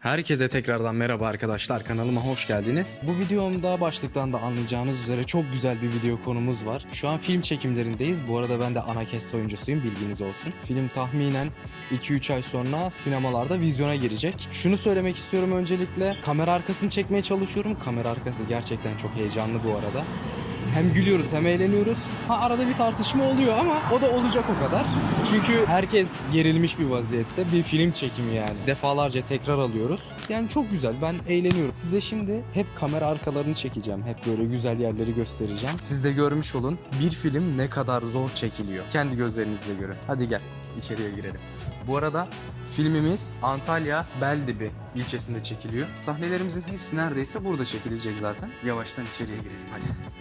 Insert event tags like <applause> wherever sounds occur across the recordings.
Herkese tekrardan merhaba arkadaşlar kanalıma hoş geldiniz. Bu videomda başlıktan da anlayacağınız üzere çok güzel bir video konumuz var. Şu an film çekimlerindeyiz. Bu arada ben de ana cast oyuncusuyum bilginiz olsun. Film tahminen 2-3 ay sonra sinemalarda vizyona girecek. Şunu söylemek istiyorum öncelikle. Kamera arkasını çekmeye çalışıyorum. Kamera arkası gerçekten çok heyecanlı bu arada. Hem gülüyoruz hem eğleniyoruz. Ha arada bir tartışma oluyor ama o da olacak o kadar. Çünkü herkes gerilmiş bir vaziyette. Bir film çekimi yani. Defalarca tekrar alıyoruz. Yani çok güzel. Ben eğleniyorum. Size şimdi hep kamera arkalarını çekeceğim. Hep böyle güzel yerleri göstereceğim. Siz de görmüş olun. Bir film ne kadar zor çekiliyor. Kendi gözlerinizle görün. Hadi gel içeriye girelim. Bu arada filmimiz Antalya Beldibi ilçesinde çekiliyor. Sahnelerimizin hepsi neredeyse burada çekilecek zaten. Yavaştan içeriye girelim hadi.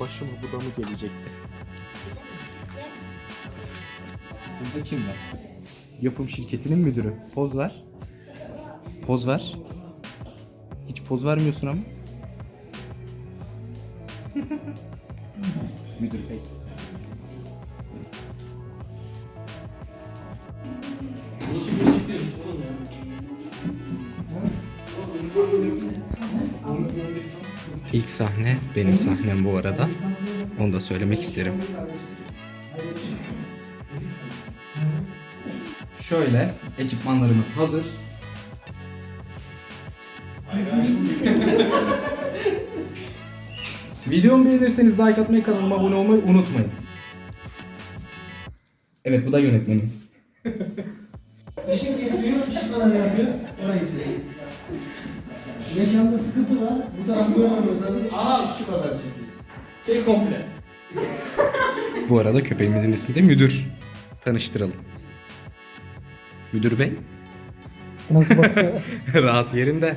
Başıma bu da mı gelecekti? Burada kim var? Yapım şirketinin müdürü. Poz ver. Poz ver. Hiç poz vermiyorsun ama. <laughs> Müdür bey. İlk sahne benim sahnem bu arada. Onu da söylemek isterim. Şöyle ekipmanlarımız hazır. <laughs> Videomu beğenirseniz like atmayı, kanalıma abone olmayı unutmayın. Evet bu da yönetmenimiz. Işık getiriyor, ışık kadar yapıyoruz, orayı çekiyoruz. Mekanda sıkıntı var, bu tarafı görmemiz lazım, Aa, şu kadar çekiyoruz. Şey komple. Bu arada köpeğimizin ismi de Müdür. Tanıştıralım. Müdür Bey. Nasıl bakıyor? <laughs> Rahat yerinde.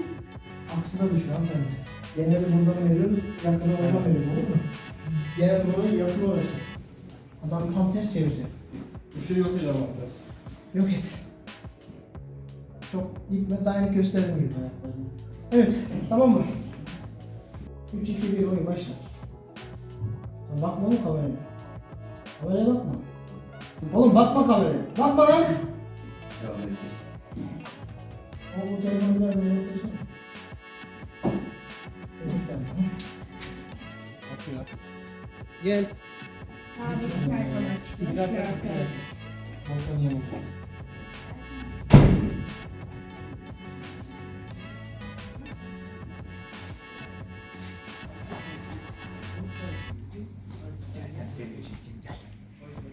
Aksına düşüyor hanımefendi. Genelde buradan veriyoruz, yakına oradan veriyoruz olur mu? Genel oraya yakın orası. Adam tam ters çevirecek. Bir şey yok ya ama. Yok et. Çok gitme, dayanık gösterdiğim gibi. Evet, tamam mı? 3, 2, 1, oyun başla. Bakma oğlum kameraya. Kameraya bakma. Oğlum bakma kameraya. Bakma lan. O bu telefonu biraz daha yaklaşsana. Gel. Yiyemem.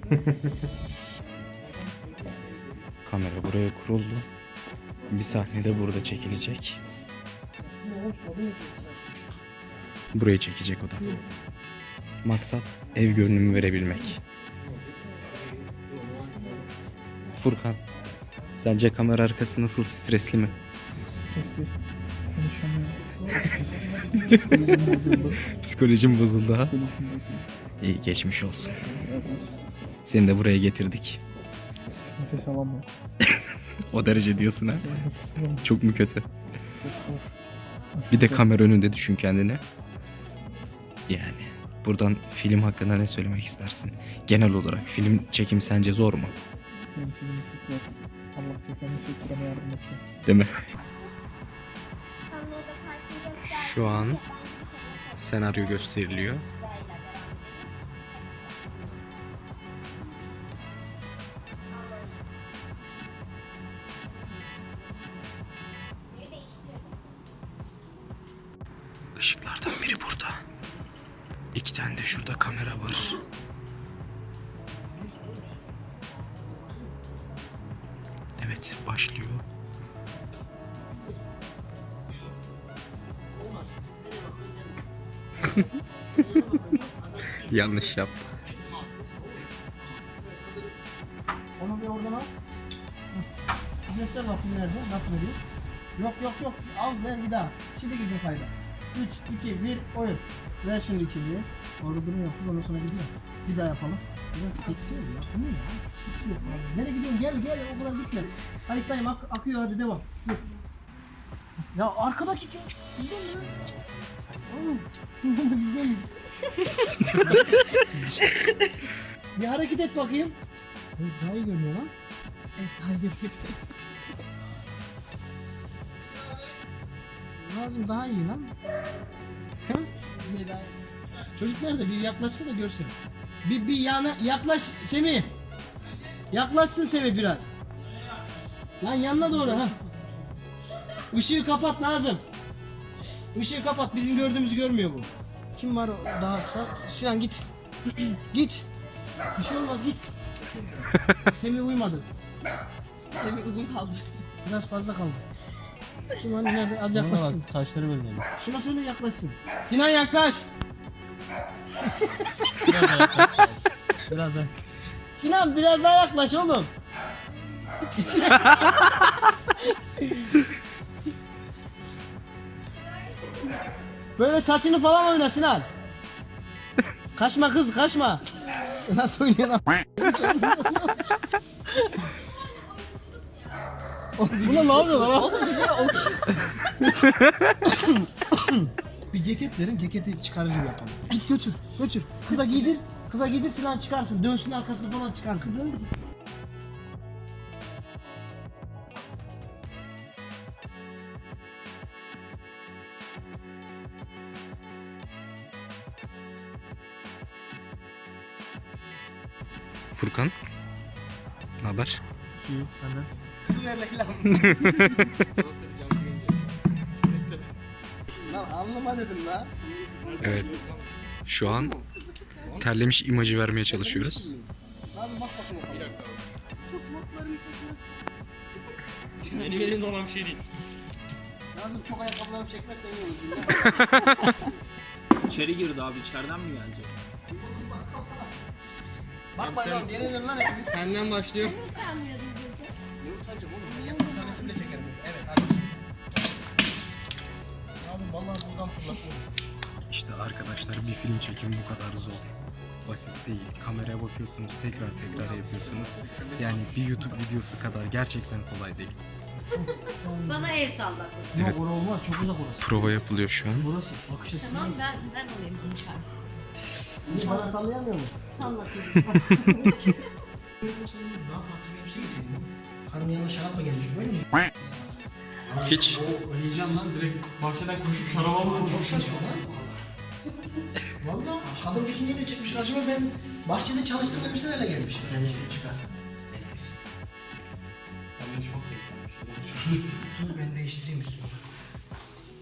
<laughs> Kamera buraya kuruldu. Bir sahne de burada çekilecek. Buraya çekecek o da. Maksat ev görünümü verebilmek. Furkan, sence kamera arkası nasıl stresli mi? Stresli. Konuşamıyorum. Psikolojim bozuldu. Psikolojim bozuldu ha. Psikolojim bozuldu. İyi geçmiş olsun. Seni de buraya getirdik. Nefes alamıyorum. <laughs> O derece diyorsun ha. Nefes alamıyorum. Çok mu kötü? Çok zor. Bir de kamera önünde düşün kendini. Yani buradan film hakkında ne söylemek istersin? Genel olarak film çekim sence zor mu? Benim çocuğum çok zor. Allah tekanı çektirene yardım etsin. Değil mi? Şu an senaryo gösteriliyor. Burada kamera var. Evet başlıyor. <laughs> Yanlış yaptı. Onu bir oradan al. Göster bakayım nerede, nasıl veriyor. Yok yok yok, al ver bir daha. Şimdi girecek hayda. 3, 2, 1, oyun. Ver şimdi içeriye. Orada kız ondan sonra gidiyor. Bir daha yapalım. Biraz seksi oldu ya. Bu ne ya? Seksi yok. Nereye gidiyorsun? Gel gel o kadar gitme. Kayıttayım ak akıyor hadi devam. Dur. Ya arkadaki kim? Oğlum. Gidiyor mu? bir hareket et bakayım. Evet, daha iyi görünüyor lan. Evet, hayır. Lazım daha iyi lan. Hı? Neden? Çocuk nerede? Bir yaklaşsın da görsün. Bir, bir yana yaklaş Semih. Yaklaşsın Semih biraz. Lan yanına doğru ha. Işığı kapat Nazım. Işığı kapat. Bizim gördüğümüzü görmüyor bu. Kim var o daha kısa? Sinan git. <clears throat> git. Bir şey olmaz git. <laughs> Semih uyumadı. Tabii uzun kaldı. Biraz fazla kaldı. Kim hani nerede? Az yaklaşsın. Saçları böyle. Şuna söyle yaklaşsın. Sinan yaklaş. Biraz daha. Sinan biraz daha yaklaş oğlum. Böyle saçını falan oyna Sinan. Kaçma kız kaçma. Nasıl oynuyor lan? Buna ne yapıyor lan? Bir ceket verin, ceketi çıkarır gibi yapalım. Git götür, götür. Kıza giydir, kıza giydir Sinan çıkarsın. Dönsün arkasını falan çıkarsın. Furkan. Ne haber? İyi, senden. Su ver Leyla. Lan anlama dedim la. Evet. Şu an terlemiş imajı vermeye çalışıyoruz. Lazım bak bakayım. Benim elimde olan bir şey değil. Lazım çok ayakkabılarımı çekmezsen iyi olur. <laughs> İçeri girdi abi. içeriden mi gelecek? Bak bakalım geri dön lan hepiniz. Senden başlıyor. Ne vallahi buradan fırlatma. İşte arkadaşlar bir film çekimi bu kadar zor. Basit değil. Kameraya bakıyorsunuz, tekrar tekrar yapıyorsunuz. Yani bir YouTube videosu kadar gerçekten kolay değil. <laughs> Bana el salla. Evet. Orası olmaz çok uzak orası. Prova yapılıyor şu an. Burası bakış açısı. Tamam ben ben olayım bunu tersi. Niye bana sallayamıyor mu? Salla kızım. Daha farklı bir elbise giyseydin. Karım yanına şarapla gelmiş böyle mi? <laughs> Hiç. O heyecandan direkt bahçeden koşup şaraba alıp Çok saçma lan. Valla kadın bikiniyle çıkmış karşıma ben bahçede çalıştığım elbiselerle gelmişim. Sen de şunu çıkar. Senden çok beklenmiş. Dur ben değiştireyim üstümü.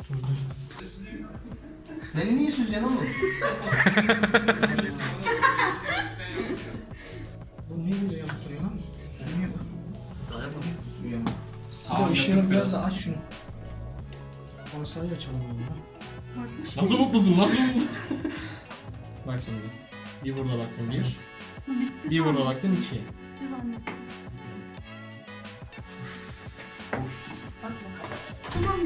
Dur dur. Beni niye süzeceksin oğlum? Bu niye böyle yapıp duruyor lan? Şu suyu yap. Sağ Bir de ışığını yatık biraz biraz. da aç şunu. Asayı açalım oğlum lan. Nasıl mutlusun? Nasıl mutlusun? <laughs> Bak şimdi. Bir burada baktın bir. Bir burada baktın iki. Tamam ya.